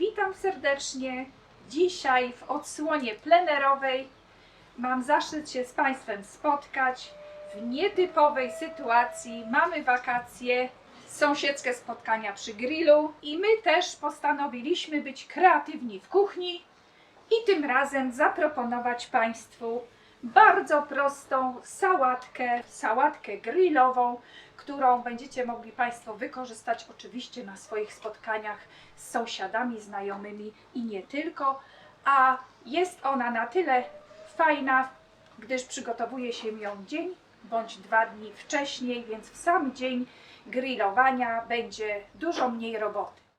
Witam serdecznie. Dzisiaj w odsłonie plenerowej mam zaszczyt się z Państwem spotkać w nietypowej sytuacji. Mamy wakacje, sąsiedzkie spotkania przy grillu i my też postanowiliśmy być kreatywni w kuchni i tym razem zaproponować Państwu bardzo prostą sałatkę, sałatkę grillową, którą będziecie mogli Państwo wykorzystać oczywiście na swoich spotkaniach z sąsiadami, znajomymi i nie tylko. A jest ona na tyle fajna, gdyż przygotowuje się ją dzień bądź dwa dni wcześniej, więc w sam dzień grillowania będzie dużo mniej roboty.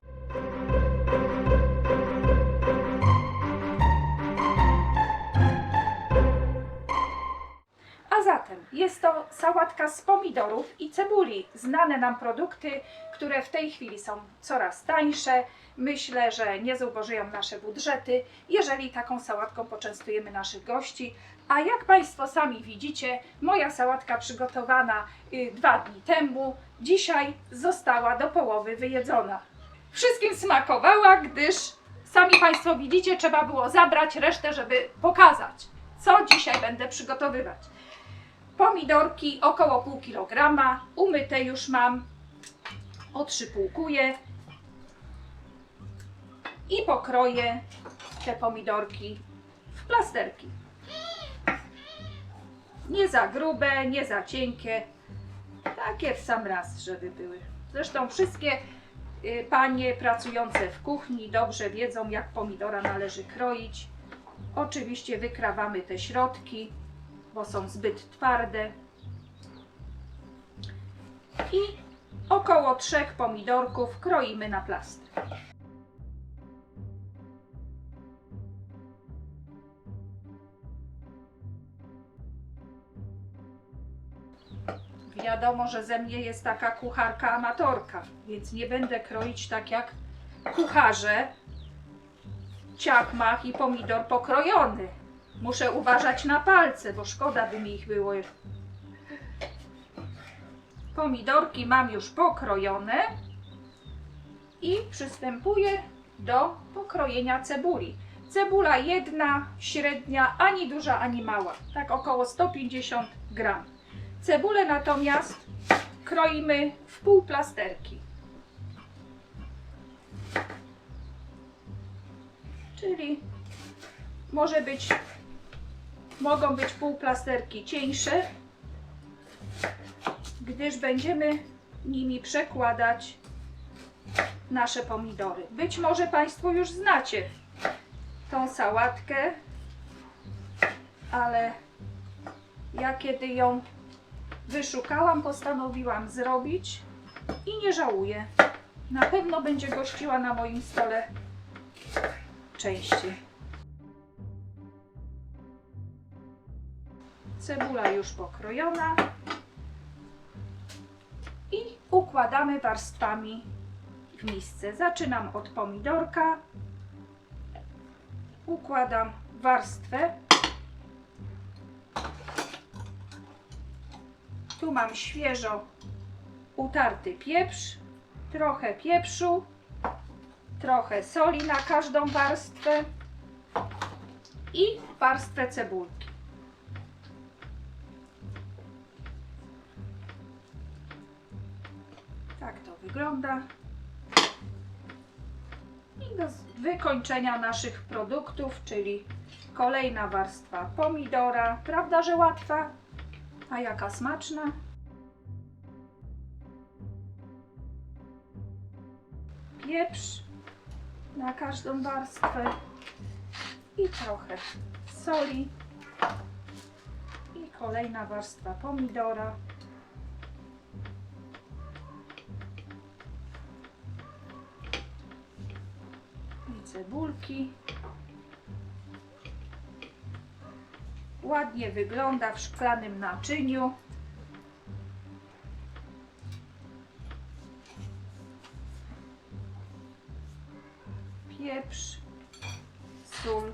Jest to sałatka z pomidorów i cebuli. Znane nam produkty, które w tej chwili są coraz tańsze. Myślę, że nie zubożyją nasze budżety, jeżeli taką sałatką poczęstujemy naszych gości. A jak Państwo sami widzicie, moja sałatka przygotowana y, dwa dni temu, dzisiaj została do połowy wyjedzona. Wszystkim smakowała, gdyż sami Państwo widzicie, trzeba było zabrać resztę, żeby pokazać, co dzisiaj będę przygotowywać. Pomidorki około pół kilograma, umyte już mam, otrzypółkuję i pokroję te pomidorki w plasterki. Nie za grube, nie za cienkie, takie w sam raz, żeby były. Zresztą wszystkie y, panie pracujące w kuchni dobrze wiedzą, jak pomidora należy kroić. Oczywiście wykrawamy te środki, bo są zbyt twarde. I około trzech pomidorków kroimy na plaster. Wiadomo, że ze mnie jest taka kucharka amatorka, więc nie będę kroić tak jak kucharze ciakmach i pomidor pokrojony. Muszę uważać na palce, bo szkoda by mi ich było. Pomidorki mam już pokrojone i przystępuję do pokrojenia cebuli. Cebula jedna, średnia, ani duża, ani mała, tak około 150 gram. Cebulę natomiast kroimy w pół plasterki. Czyli może być, mogą być półplasterki cieńsze, gdyż będziemy nimi przekładać nasze pomidory. Być może Państwo już znacie tą sałatkę, ale ja kiedy ją wyszukałam, postanowiłam zrobić i nie żałuję. Na pewno będzie gościła na moim stole częściej. Cebula już pokrojona i układamy warstwami w misce. Zaczynam od pomidorka. Układam warstwę. Tu mam świeżo utarty pieprz, trochę pieprzu, trochę soli na każdą warstwę i warstwę cebulki. Tak to wygląda. I do wykończenia naszych produktów, czyli kolejna warstwa pomidora. Prawda, że łatwa? A jaka smaczna? Pieprz na każdą warstwę i trochę soli i kolejna warstwa pomidora. Cebulki. Ładnie wygląda w szklanym naczyniu. Pieprz, sól.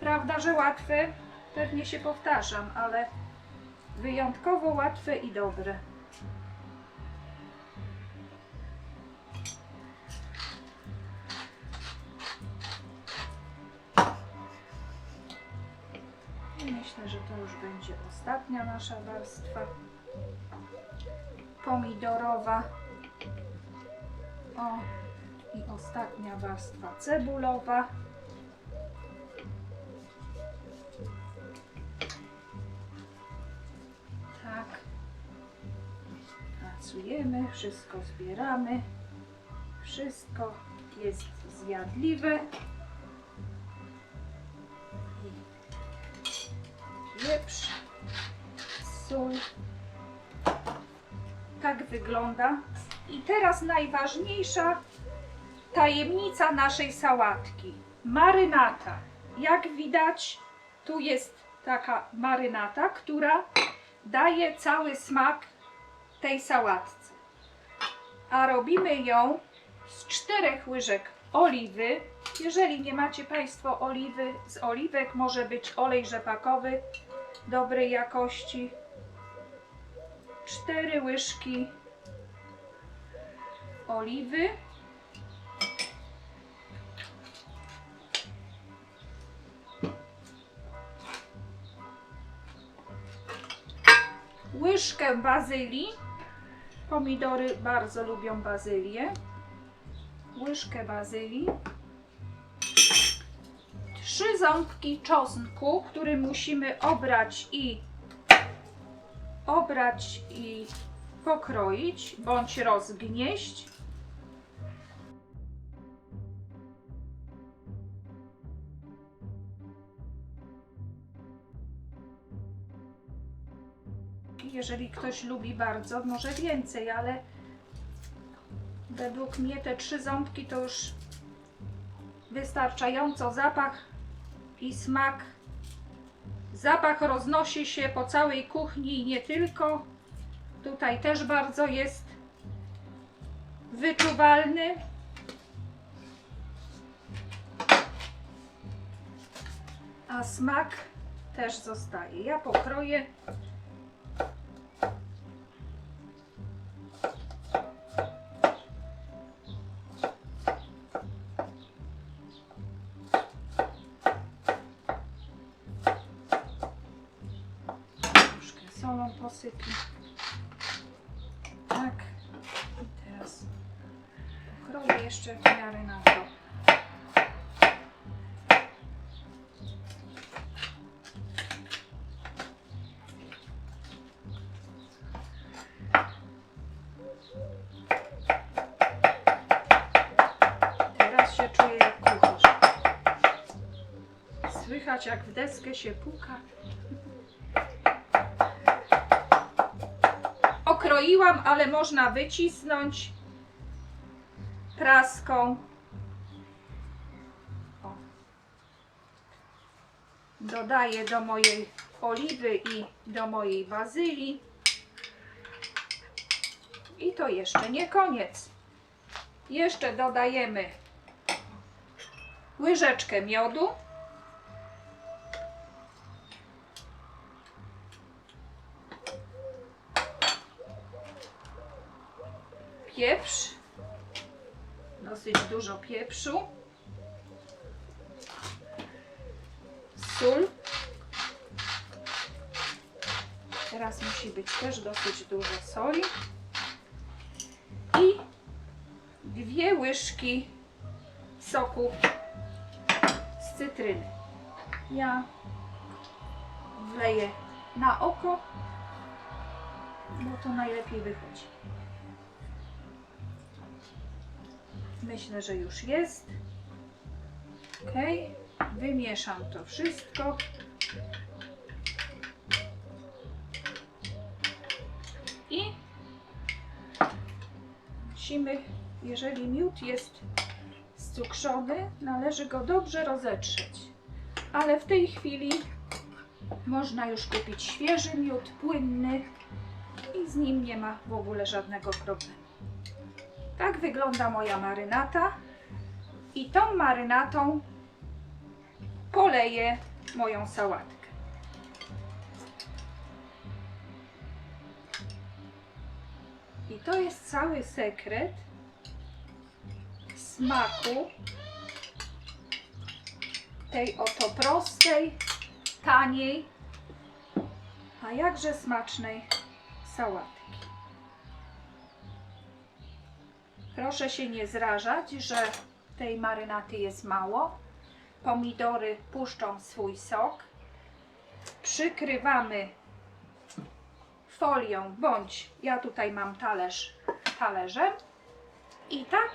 Prawda, że łatwe? Pewnie się powtarzam, ale wyjątkowo łatwe i dobre. Ostatnia nasza warstwa pomidorowa. O, i ostatnia warstwa cebulowa. Tak. Pracujemy, wszystko zbieramy. Wszystko jest zjadliwe. I pieprz, sól. Tak wygląda. I teraz najważniejsza tajemnica naszej sałatki. Marynata. Jak widać, tu jest taka marynata, która daje cały smak tej sałatce. A robimy ją z czterech łyżek oliwy. Jeżeli nie macie Państwo oliwy, z oliwek może być olej rzepakowy dobrej jakości. Cztery łyżki oliwy. Łyżkę bazylii. Pomidory bardzo lubią bazylię. Łyżkę bazylii. Trzy ząbki czosnku, który musimy obrać i obrać i pokroić bądź rozgnieść. Jeżeli ktoś lubi bardzo, może więcej, ale według mnie te trzy ząbki to już wystarczająco zapach i smak. Zapach roznosi się po całej kuchni i nie tylko. Tutaj też bardzo jest wyczuwalny. A smak też zostaje. Ja pokroję. Posypię. Tak. I teraz pokroję jeszcze w miarę na to. Teraz się czuję jak. Słychać jak w deskę się puka. Okroiłam, ale można wycisnąć praską. O. Dodaję do mojej oliwy i do mojej bazylii. I to jeszcze nie koniec. Jeszcze dodajemy łyżeczkę miodu. Pieprz, dosyć dużo pieprzu, sól. Teraz musi być też dosyć dużo soli i dwie łyżki soku z cytryny. Ja wleję na oko, bo to najlepiej wychodzi. Myślę, że już jest. Ok, wymieszam to wszystko. I musimy, jeżeli miód jest scukrzony, należy go dobrze rozetrzeć. Ale w tej chwili można już kupić świeży miód, płynny i z nim nie ma w ogóle żadnego problemu. Tak wygląda moja marynata. I tą marynatą poleję moją sałatkę. I to jest cały sekret smaku tej oto prostej, taniej a jakże smacznej sałatki. Proszę się nie zrażać, że tej marynaty jest mało. Pomidory puszczą swój sok. Przykrywamy folią, bądź ja tutaj mam talerz talerzem i tak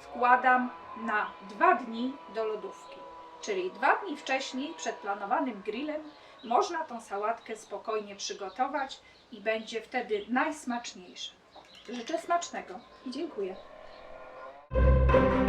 wkładam na dwa dni do lodówki. Czyli dwa dni wcześniej, przed planowanym grillem, można tą sałatkę spokojnie przygotować i będzie wtedy najsmaczniejsza. Życzę smacznego i dziękuję. Thank you.